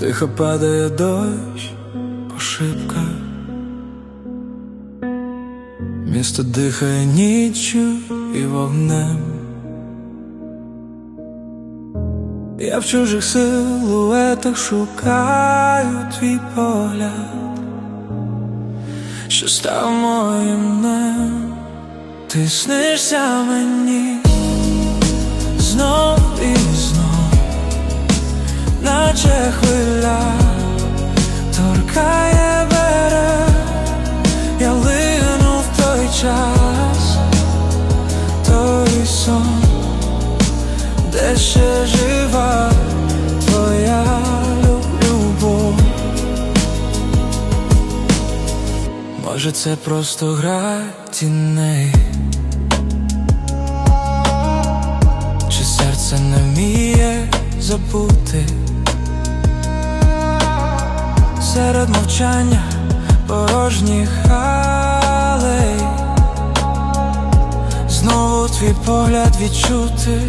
Тихо падає дощ по шибках. Місто дихає ніччю і вогнем. Я в чужих силуетах шукаю твій погляд, що став моїм днем. Ти снишся мені хвиля торкає берег, я лину в той час, той сон, де ще жива твоя любов. Може, це просто гра тіней. Чи серце не вміє забути серед мовчання порожніх алей. Знову твій погляд відчути,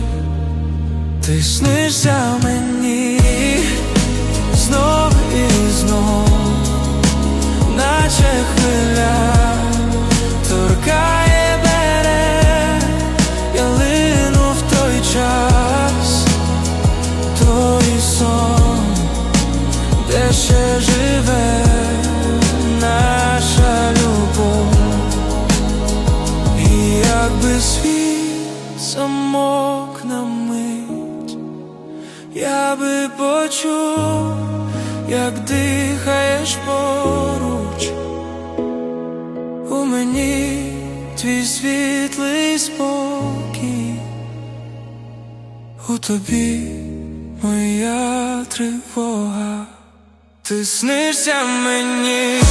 ти снишся мені якби світ замок на мить, я би почув, як дихаєш поруч. У мені твій світлий спокій, у тобі моя тривога, ти снишся мені.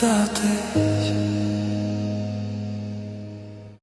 dat is.